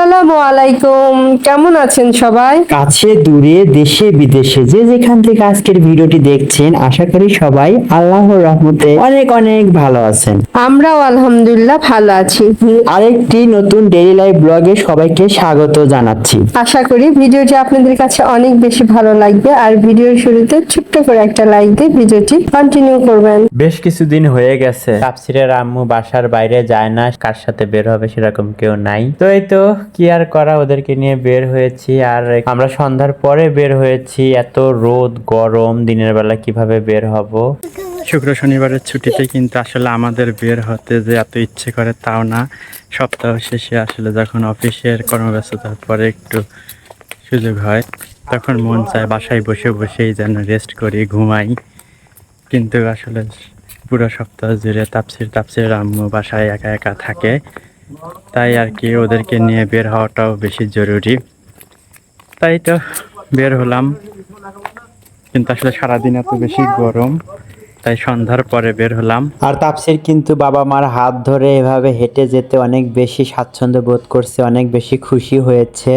আসসালামু আলাইকুম। কেমন আছেন সবাই? কাছে দূরে দেশে বিদেশে যে যেখান থেকে আজকের ভিডিওটি দেখছেন আশা করি সবাই আল্লাহর রহমতে অনেক অনেক ভালো আছেন। আমরাও আলহামদুলিল্লাহ ভালো আছি। আরেকটি নতুন ডেইলি লাইফ ব্লগে সবাইকে স্বাগত জানাচ্ছি। আশা করি ভিডিওটি আপনাদের কাছে অনেক বেশি ভালো লাগবে আর ভিডিওর শুরুতে ছোট্ট করে একটা লাইক দিয়ে ভিডিওটি কন্টিনিউ করবেন। বেশ কিছুদিন হয়ে গেছে। তাপসিরের আম্মু বাসার বাইরে যায় না কার সাথে বের হবে সেরকম কেউ নাই। তো এই তো কি আর করা ওদেরকে নিয়ে বের হয়েছি? আর আমরা সন্ধ্যার পরে বের হয়েছি। এত রোদ, গরম, দিনের বেলা কীভাবে বের হব? শুক্র শনিবারের ছুটিতে কিন্তু আসলে আমাদের বের হতে যে এত ইচ্ছে করে তাও না। সপ্তাহ শেষে আসলে যখন অফিসের কর্মব্যস্ততার পরে একটু সুযোগ হয়, তখন মন চায় বাসায় বসে বসেই যেন রেস্ট করি, ঘুমাই। কিন্তু আসলে পুরো সপ্তাহ জুড়ে তাপসির তাপসির আম্মু বাসায় একা একা থাকে। তাই আর কি ওদেরকে নিয়ে বের হওয়াটাও বেশি জরুরি। তাই তো বের হলাম। কিন্তু আসলে সারাদিন এত বেশি গরম তাই সন্ধ্যার পরে বের হলাম। আর তাপসির কিন্তু বাবা মার হাত ধরে এভাবে হেঁটে যেতে অনেক বেশি স্বাচ্ছন্দ্য বোধ করছে অনেক বেশি খুশি হয়েছে।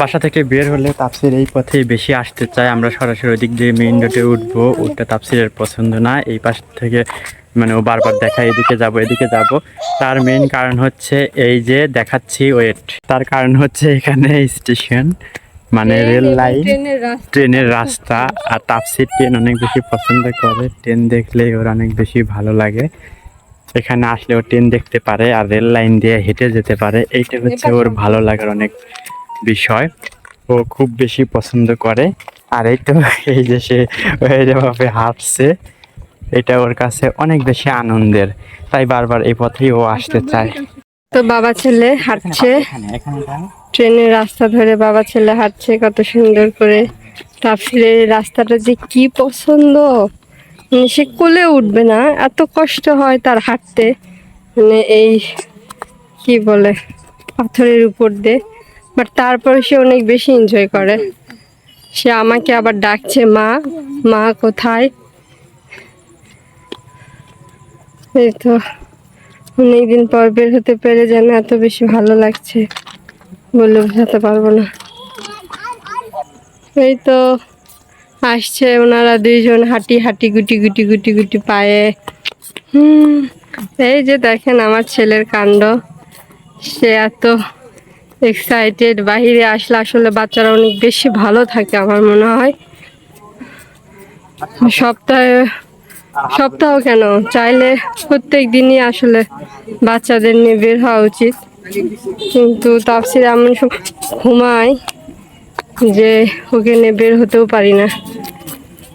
বাসা থেকে বের হলে তাপসির এই পথেই বেশি আসতে চায়। আমরা সরাসরি ওদিক দিয়ে মেইন রোডে উঠবো। ওটা তাপসিরের পছন্দ না। এই পাশ থেকে মানে ও বারবার দেখা এদিকে যাব এদিকে যাব। তার মেইন কারণ হচ্ছে এই যে দেখাচ্ছি ওয়েট তার কারণ হচ্ছে এখানে স্টেশন মানে রেল লাইন ট্রেনের রাস্তা। আর তাপসির ট্রেন অনেক বেশি পছন্দ করে। ট্রেন দেখলে ওর অনেক বেশি ভালো লাগে। এখানে আসলে ও ট্রেন দেখতে পারে আর রেল লাইন দিয়ে হেঁটে যেতে পারে। এইটা হচ্ছে ওর ভালো লাগার অনেক বিষয়। ও খুব বেশি পছন্দ করে। আর এই তো এই যে সে হাঁটছে। এটা ওর কাছে অনেক বেশি আনন্দের। তাই বারবার এই পথেই ও আসতে চায়। তো বাবা ছেলে হাঁটছে। ট্রেনের রাস্তা ধরে বাবা ছেলে হাঁটছে কত সুন্দর করে। তারপরে রাস্তাটা যে কি পছন্দ। মানে সে কোলে উঠবে না এত কষ্ট হয় তার হাঁটতে। মানে এই কি বলে পাথরের উপর দিয়ে। বাট তারপরে সে অনেক বেশি এনজয় করে। সে আমাকে আবার ডাকছে মা মা কোথায়? এই তো অনেকদিন পর বের হতে পেরে যেন এত বেশি ভালো লাগছে বলে বোঝাতে পারব না। এই তো আসছে ওনারা দুইজন হাঁটি হাঁটি গুটি গুটি গুটি গুটি পায়ে। হুম, এই যে দেখেন আমার ছেলের কাণ্ড। সে এত এক্সাইটেড বাহিরে আসলে আসলে বাচ্চারা অনেক বেশি ভালো থাকে আমার মনে হয়। সপ্তাহে সপ্তাহ কেন? চাইলে প্রত্যেক দিনই আসলে বাচ্চাদের নিয়ে বের হওয়া উচিত। কিন্তু তাপসির এমন সব ঘুমায় যে ওকে নিয়ে বের হতেও পারি না।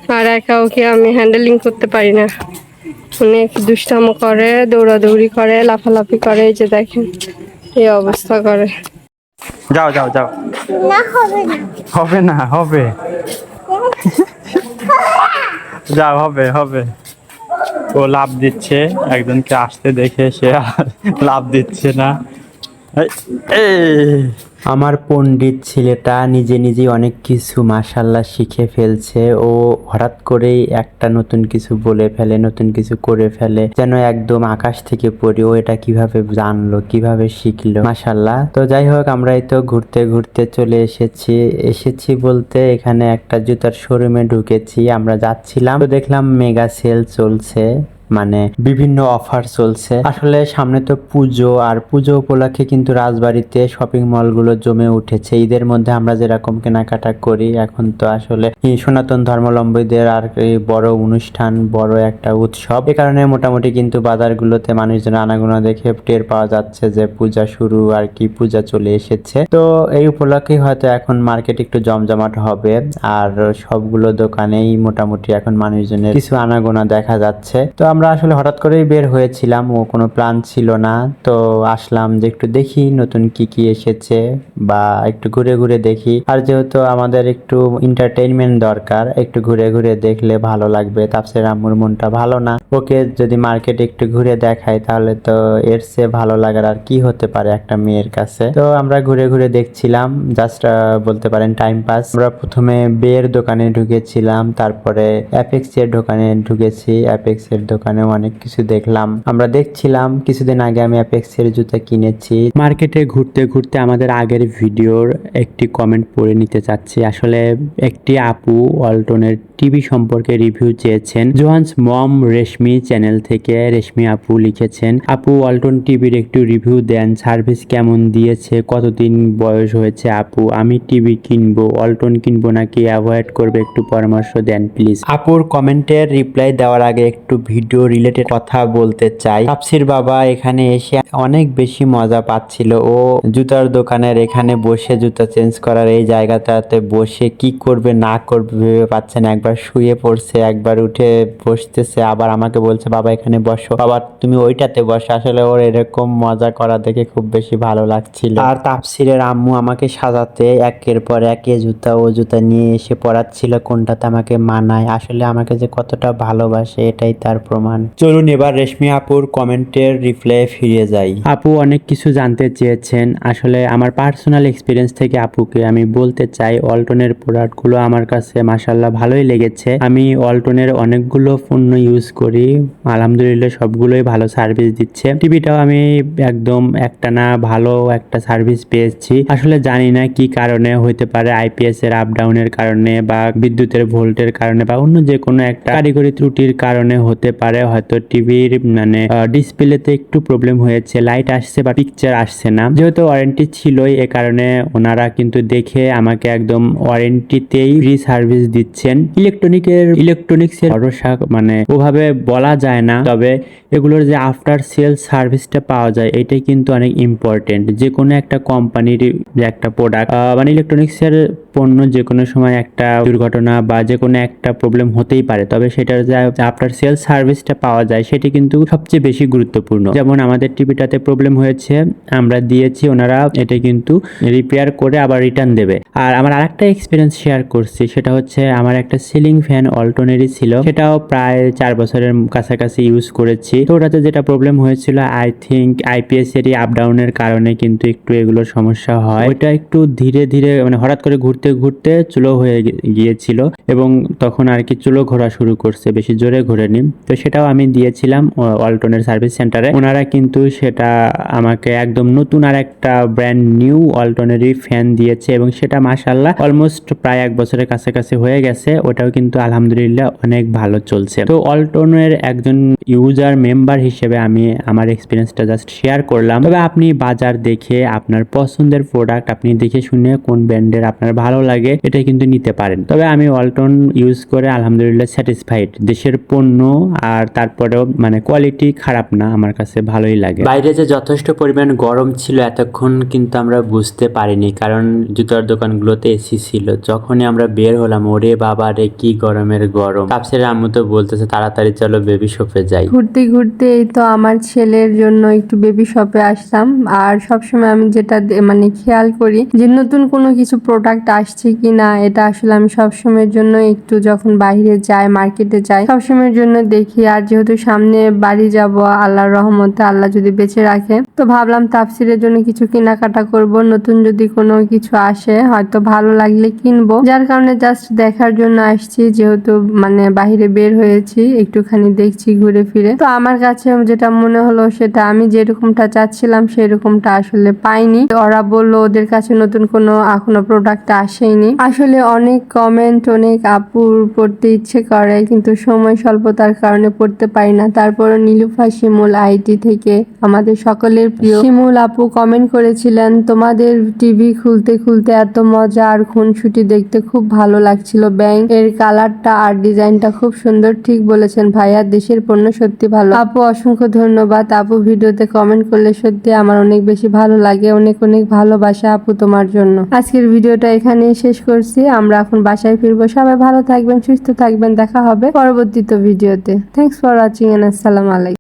আর একা ওকে আমি হ্যান্ডেলিং করতে পারি না। অনেক দুষ্টামো করে দৌড়াদৌড়ি করে লাফালাফি করে এই যে দেখেন এই অবস্থা করে। যাও যাও যাও। হবে না হবে। যাও হবে হবে। ও লাভ দিচ্ছে। একজনকে আসতে দেখে সে লাভ দিচ্ছে না। এই আমার পণ্ডিত ছেলেটা নিজে নিজে অনেক কিছু মাসাল্লাহ শিখে ফেলছে। ও হঠাৎ করেই একটা নতুন কিছু বলে ফেলে, নতুন কিছু করে ফেলে, যেন একদম আকাশ থেকে পড়ে। ও এটা কীভাবে জানলো, কীভাবে শিখলো? মাসাল্লাহ তো যাই হোক আমরা এই তো ঘুরতে ঘুরতে চলে এসেছি। এসেছি বলতে এখানে একটা জুতার শোরুমে ঢুকেছি। আমরা যাচ্ছিলাম। তো দেখলাম মেগা সেল চলছে। মানে বিভিন্ন অফার চলছে। আসলে সামনে তো পুজো, আর পুজো উপলক্ষে কিন্তু রাজবাড়িতে শপিং মলগুলো জমে উঠেছে। ঈদের মধ্যে আমরা যেরকম কেনাকাটা করি, এখন তো আসলে সনাতন ধর্মাবলম্বীদের আর বড় অনুষ্ঠান, বড় একটা উৎসব। এ কারণে মোটামুটি কিন্তু বাজারগুলোতে মানুষজন আনাগোনা দেখে টের পাওয়া যাচ্ছে যে পূজা শুরু আর কি পূজা চলে এসেছে। তো এই উপলক্ষে হয়তো এখন মার্কেট একটু জমজমাট হবে, আর সবগুলো দোকানেই মোটামুটি এখন মানুষজনের কিছু আনাগোনা দেখা যাচ্ছে। তো আমরা আসলে হঠাৎ করেই বের হয়েছিলাম ও কোনো প্ল্যান ছিল না। তো আসলাম যে একটু দেখি নতুন কি কি এসেছে বা একটু ঘুরে ঘুরে দেখি। আর যেহেতু আমাদের একটু এন্টারটেইনমেন্ট দরকার, একটু ঘুরে ঘুরে দেখলে ভালো লাগবে। তাপসের আম্মুর মনটা ভালো না। ওকে যদি মার্কেট একটু ঘুরে দেখাই তাহলে তো এর চেয়ে ভালো লাগার আর কি হতে পারে একটা মেয়ের কাছে। তো আমরা ঘুরে ঘুরে দেখছিলাম জাস্ট বলতে পারেন টাইম পাস আমরা প্রথমে বের দোকানে ঢুকেছিলাম, তারপরে অ্যাপেক্স এর দোকানে ঢুকেছি। অ্যাপেক্স এর দোকানে দোকানে অনেক কিছু দেখলাম। আমরা দেখছিলাম, কিছুদিন আগে আমি অ্যাপেক্সের জুতা কিনেছি। মার্কেটে ঘুরতে ঘুরতে আমাদের আগের ভিডিওর একটি কমেন্ট পড়ে নিতে চাচ্ছি। আসলে একটি আপু ওয়ালটনের টিভি সম্পর্কে রিভিউ চেয়েছেন। জোহান্স মম রেশমি চ্যানেল থেকে রেশমি আপু লিখেছেন, আপু ওয়ালটন টিভির একটু রিভিউ দেন সার্ভিস কেমন দিয়েছে? কতদিন বয়স হয়েছে আপু? আমি টিভি কিনবো ওয়ালটন কিনবো নাকি অ্যাভয়েড করবে? একটু পরামর্শ দেন প্লিজ আপুর কমেন্টের রিপ্লাই দেওয়ার আগে একটু ভিডিও রিলেটেড কথা বলতে চাই। তাপসির বাবা এখানে এসে অনেক বেশি মজা পাচ্ছিল। ও জুতার দোকানের এখানে বসে জুতা চেঞ্জ করার এই জায়গাটাতে বসে কি করবে, না করবে ভেবে পাচ্ছে না। একবার শুয়ে পড়ছে, একবার উঠে বসতেছে, আবার আমাকে বলছে, বাবা, এখানে বসো। বাবা, তুমি ওইটাতে বসো। আসলে ওর এরকম মজা করা দেখে খুব বেশি ভালো লাগছিল। আর তাপসিরের আম্মু আমাকে সাজাতে একের পর একে জুতা, ও জুতা নিয়ে এসে পড়াচ্ছিল কোনটাতে আমাকে মানায়। আসলে আমাকে যে কতটা ভালোবাসে, এটাই তার প্রমাণ। চলুন এবার রেশমি আপুর কমেন্টের রিপ্লাই ফিরে যাই। আপু অনেক কিছু জানতে চেয়েছেন। আসলে আমার পার্সোনাল এক্সপিরিয়েন্স থেকে আপুকে আমি বলতে চাই, অল্টনের প্রোডাক্টগুলো আমার কাছে মাসাল্লাহ ভালোই লেগেছে। আমি অল্টনের অনেকগুলো পণ্য ইউজ করি। আলহামদুলিল্লাহ সবগুলোই ভালো সার্ভিস দিচ্ছে। টিভিটাও আমি একদম একটা না ভালো একটা সার্ভিস পেয়েছি। আসলে জানি না কি কারণে, হইতে পারে আইপিএস এর আপ ডাউনের কারণে বা বিদ্যুতের ভোল্টের কারণে বা অন্য যে কোনো একটা কারিগরি ত্রুটির কারণে হতে পারে। হয়তো টিভির মানে ডিসপ্লেতে একটু প্রবলেম হয়েছে লাইট আসছে বা পিকচার আসছে না। যেহেতু ওয়ারেন্টি ছিলই, এ কারণে ওনারা কিন্তু দেখে আমাকে একদম ওয়ারেন্টিতেই ফ্রি সার্ভিস দিচ্ছেন। ইলেকট্রনিকের ইলেকট্রনিক্স এর ভরসা মানে ওভাবে বলা যায় না। তবে এগুলোর যে আফটার সেল সার্ভিসটা পাওয়া যায়, এটাই কিন্তু অনেক ইম্পর্টেন্ট যে কোনো একটা কোম্পানির যে একটা প্রোডাক্ট মানে ইলেকট্রনিক্স এর পণ্য যে কোনো সময় একটা দুর্ঘটনা বা যে কোনো একটা প্রবলেম হতেই পারে, তবে সেটার যে আফটার সেল সার্ভিসটা পাওয়া যায়, সেটি কিন্তু সবচেয়ে বেশি গুরুত্বপূর্ণ। যেমন আমাদের টিভিটাতে প্রবলেম হয়েছে, আমরা দিয়েছি, ওনারা এটা কিন্তু রিপেয়ার করে আবার রিটার্ন দেবে। আর আমার আরেকটা এক্সপিরিয়েন্স শেয়ার করছি, সেটা হচ্ছে আমার একটা সিলিং ফ্যান অল্টনেরই ছিল, সেটাও প্রায় চার বছরের কাছাকাছি ইউজ করেছি। তো ওটাতে যেটা প্রবলেম হয়েছিল আই থিঙ্ক আইপিএস এরই আপ ডাউনের কারণে কিন্তু একটু এগুলোর সমস্যা হয়। ওইটা একটু ধীরে ধীরে মানে হঠাৎ করে ঘুরতে ঘুরতে ঘুরতে চুলো হয়ে গিয়েছিল এবং তখন আর কি চুলো ঘোরা শুরু করছে, বেশি জোরে ঘোরেনি। তো সেটাও আমি দিয়েছিলাম অল্টনের সার্ভিস সেন্টারে। ওনারা কিন্তু সেটা আমাকে একদম নতুন আর একটা ব্র্যান্ড নিউ অল্টনেরই ফ্যান দিয়েছে এবং সেটা মাসাল্লাহ অলমোস্ট প্রায় এক বছরের কাছাকাছি হয়ে গেছে। ওটাও কিন্তু আলহামদুলিল্লাহ অনেক ভালো চলছে। তো অল্টনের একজন ইউজার মেম্বার হিসেবে আমি আমার এক্সপিরিয়েন্সটা জাস্ট শেয়ার করলাম। তবে আপনি বাজার দেখে আপনার পছন্দের প্রোডাক্ট আপনি দেখে শুনে কোন ব্র্যান্ডের আপনার ভালো লাগে এটা কিন্তু নিতে পারেন। তবে আমি অল্টন ইউজ করে আলহামদুলিল্লাহ স্যাটিসফাইড দেশের পণ্য আর তারপরেও মানে কোয়ালিটি খারাপ না আমার কাছে ভালোই লাগে। বাইরে যে যথেষ্ট পরিমাণ গরম ছিল এতক্ষণ কিন্তু আমরা বুঝতে পারিনি। কারণ জুতার দোকানগুলোতে এসি ছিল। যখনই আমরা বের হলাম ওরে বাবা রে কি গরমের গরম। তাপসের আম্মু তো বলতেছে তাড়াতাড়ি চলো বেবি শপে যাই। ঘুরতে ঘুরতে এই তো আমার ছেলের জন্য একটু বেবি শপে আসলাম। আর সবসময় আমি যেটা মানে খেয়াল করি যে নতুন কোনো কিছু প্রোডাক্ট আসছে কি না, এটা আসলে আমি সবসময়ের জন্য একটু যখন বাইরে যাই মার্কেটে যাই, সবসময়ের জন্য দেখি। আর যেহেতু সামনে বাড়ি যাব, আল্লাহর রহমতে আল্লাহ যদি বেঁচে রাখে, তো ভাবলাম তাফসিরের জন্য কিছু কেনাকাটা করব, নতুন যদি কোনো কিছু আসে, হয়তো ভালো লাগলে কিনবো। যার কারণে জাস্ট দেখার জন্য আসছি, যেহেতু মানে বাইরে বের হয়েছি, একটুখানি দেখছি ঘুরে ফিরে। তো আমার কাছে যেটা মনে হলো সেটা, আমি যেরকমটা চাচ্ছিলাম সেরকমটা আসলে পাইনি। ওরা বলল, ওদের কাছে নতুন কোনো এখনও প্রোডাক্ট আসেনি। আসলে অনেক কমেন্ট অনেক আপুর পড়তে ইচ্ছে করে, কিন্তু সময় স্বল্পতার কারণে পড়তে পারি না। তারপর নীলুফা শিমুল আইটি থেকে আমাদের সকলের প্রিয়। শিমুল আপু কমেন্ট করেছিলেন, তোমাদের টিভি খুলতে খুলতে এত মজা আর খুনসুটি দেখতে খুব ভালো লাগছিল। ব্যাংক এর কালারটা আর ডিজাইনটা খুব সুন্দর। ঠিক বলেছেন ভাইয়া, দেশের পণ্য সত্যি ভালো। আপু, অসংখ্য ধন্যবাদ। আপু, ভিডিওতে কমেন্ট করলে সত্যি আমার অনেক বেশি ভালো লাগে। অনেক অনেক ভালোবাসা আপু তোমার জন্য। আজকের ভিডিওটা এখানেই শেষ করছি। আমরা এখন বাসায় ফিরবো। সবাই ভালো থাকবেন, সুস্থ থাকবেন। দেখা হবে পরবর্তীতে ভিডিওতে। থ্যাংকস ফর ওয়াচিং এন্ড আসসালামু আলাইকুম